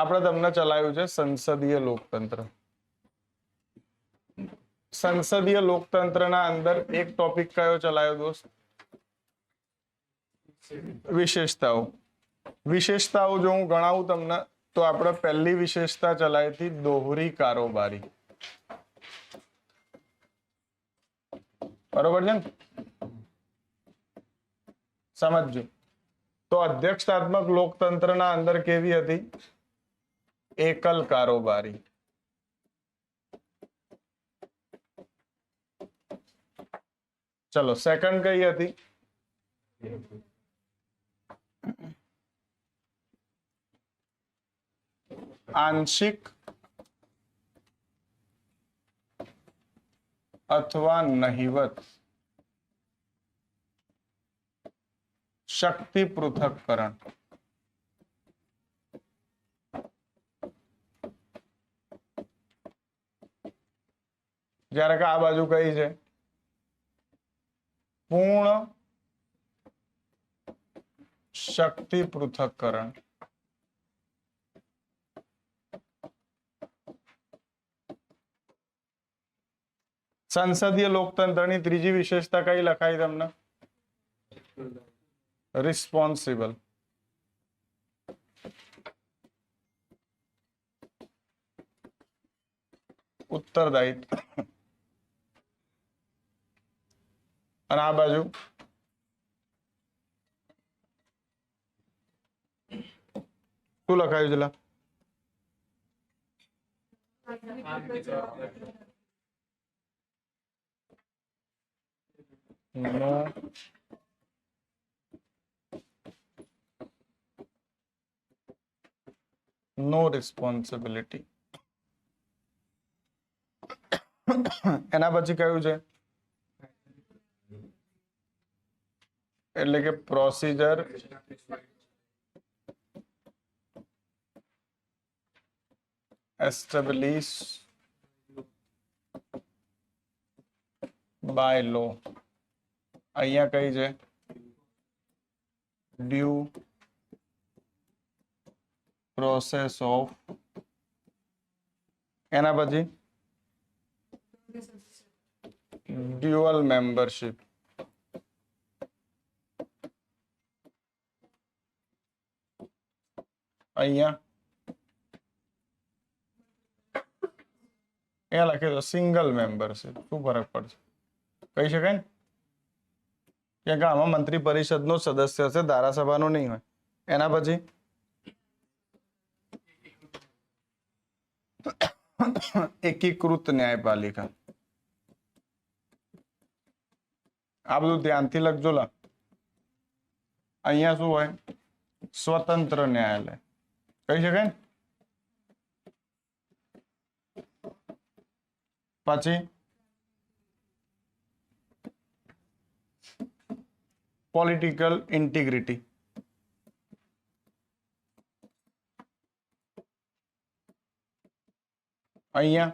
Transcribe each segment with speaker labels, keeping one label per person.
Speaker 1: આપણે તમને ચલાવ્યું છે સંસદીય લોકતંત્ર સંસદીય લોકતંત્રના અંદર એક ટોપિક કયો ચલાવ્યો દોસ્ત વિશેષતાઓ વિશેષતાઓ જો હું ગણાવું તમને તો આપણે પહેલી વિશેષતા ચલાવી હતી દોહરી કારોબારી બરોબર છે સમજજો તો અધ્યક્ષતાત્મક લોકતંત્રના અંદર કેવી હતી एकल कारोबारी चलो सेकंड कही थी आंशिक अथवा नहीवत शक्ति पृथककरण जरा के आ बाजू कई है पूर्ण शक्ति पृथककरण संसदीय लोकतंत्र तीज विशेषता कई लखाई तमने रिस्पोन्सिबल उत्तरदायित्व અના બાજુ સુ લખાયું જ લખ નો રિસ્પોન્સિબિલિટી એના પછી કયું છે एट के प्रोसिजर एस्टेब्लिश बाय लो अहिया कई है ड्यू प्रोसेस ऑफ एना पी ड्यूअल मेंबरशिप અહીંયા અહીંયા લખેલું સિંગલ મેમ્બરશીપ શું ફરક પડશે કહી શકાય ને કે આમાં મંત્રી પરિષદનો સદસ્ય હશે ધારાસભાનો નહીં હોય એના પછી એકીકૃત ન્યાયપાલિકા આ બધું ધ્યાનથી લખજો લા અહીંયા શું હોય સ્વતંત્ર ન્યાયાલય कई जगह पची पॉलिटिकल इंटीग्रिटी अहिया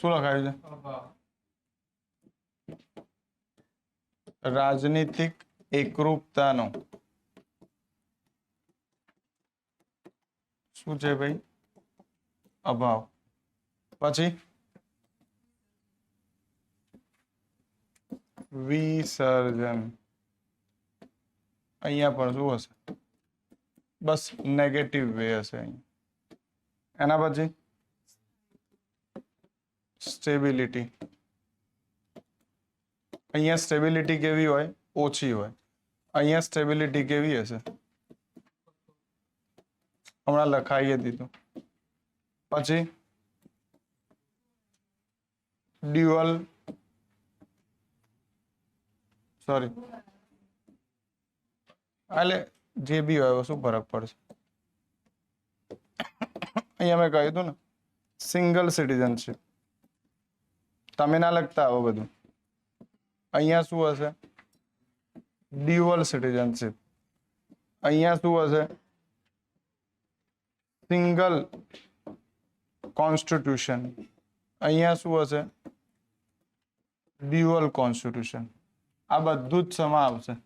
Speaker 1: शू लख राजनीतिक एकरूपता नो सुजय भाई अबव પછી વી સર્જન અહીંયા પણ જોવો છે બસ નેગેટિવ વે હશે અહીંયા પછી સ્ટેબિલિટી અહીંયા સ્ટેબિલિટી કેવી હોય ઓછી હોય અહીંયા સ્ટેબિલિટી કેવી હશે હમણાં લખાઈએ દીધું પછી ડ્યુઅલ સોરી એટલે જે બી હોય શું ફરક પડશે અહીંયા મેં કહ્યું હતું ને સિંગલ સિટીઝનશીપ તમે ના લખતા આવો બધું અહીંયા શું હશે ड्युअल सिटीजनशिप અહીંયા શું હશે સિંગલ કન્સ્ટિટ્યુશન અહીંયા શું હશે ડ્યુઅલ કન્સ્ટિટ્યુશન આ બધું જ સમાવશે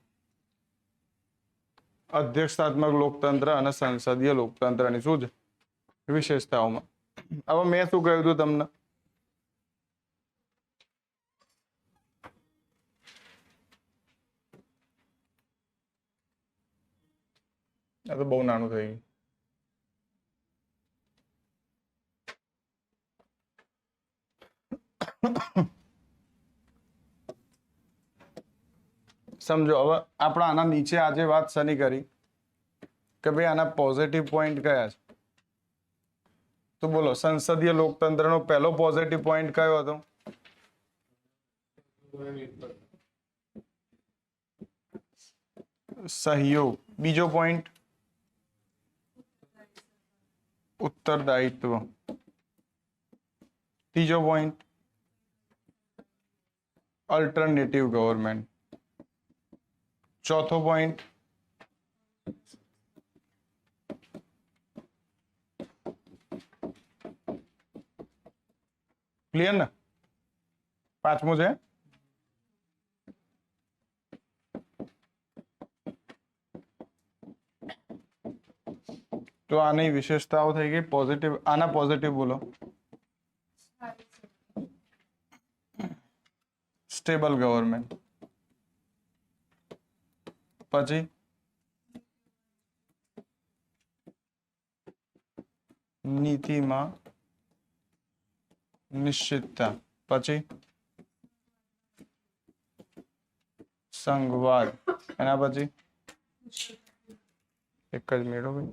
Speaker 1: અધિસ્થતmatig લોકતંત્ર અને સંસદીય લોકતંત્રની શું છે વિશેષતાઓમાં હવે મેં શું કહ્યું તો તમને આ તો બહુ નાનું થઈ ગયું સમજો હવે આપણે આના નીચે આજે વાત શની કરી કે ભાઈ આના પોઝિટિવ પોઈન્ટ કયા છે તો બોલો સંસદીય લોકતંત્રનો પહેલો પોઝિટિવ પોઈન્ટ કયો હતો સહયોગ બીજો પોઈન્ટ उत्तरदायित्व तीजो पॉइंट अल्टरनेटिव गवर्नमेंट चौथो पॉइंट क्लियर ना पांचवो है तो आने विशेषताओ थी गई पॉजिटिव आना पॉजिटिव बोलो स्टेबल गवर्नमेंट पची नीति में निश्चितता पची संघवाद एना पी एक मेड़ो भाई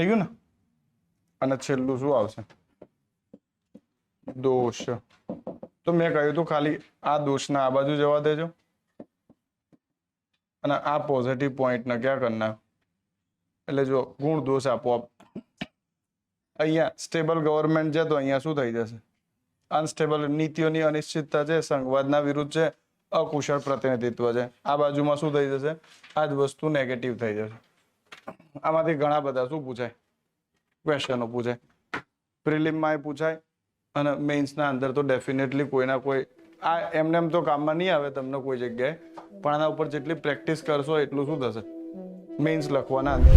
Speaker 1: થઈ ગયું ને અને છેલ્લું શું આવશે દોષ તો મેં કહ્યું હતું ખાલી આ દોષના આ બાજુ જવા દેજો અને આ પોઝિટિવ પોઈન્ટને ક્યાં કરના એટલે જો ગુણ દોષ આપોઆપ અહીંયા સ્ટેબલ ગવર્મેન્ટ છે તો અહીંયા શું થઈ જશે અનસ્ટેબલ નીતિઓની અનિશ્ચિતતા છે સંઘવાદના વિરુદ્ધ છે અકુશળ પ્રતિનિધિત્વ છે આ બાજુમાં શું થઈ જશે આ જ વસ્તુ નેગેટિવ થઈ જશે આમાંથી ઘણા બધા શું પૂછાય ક્વેશ્ચનો પૂછાય પ્રિલિમમાં એ પૂછાય અને મેઇન્સના અંદર તો ડેફિનેટલી કોઈના કોઈ આ એમને એમ તો કામમાં નહીં આવે તમને કોઈ જગ્યાએ પણ આના ઉપર જેટલી પ્રેક્ટિસ કરશો એટલું શું થશે મેઇન્સ લખવાના અંદર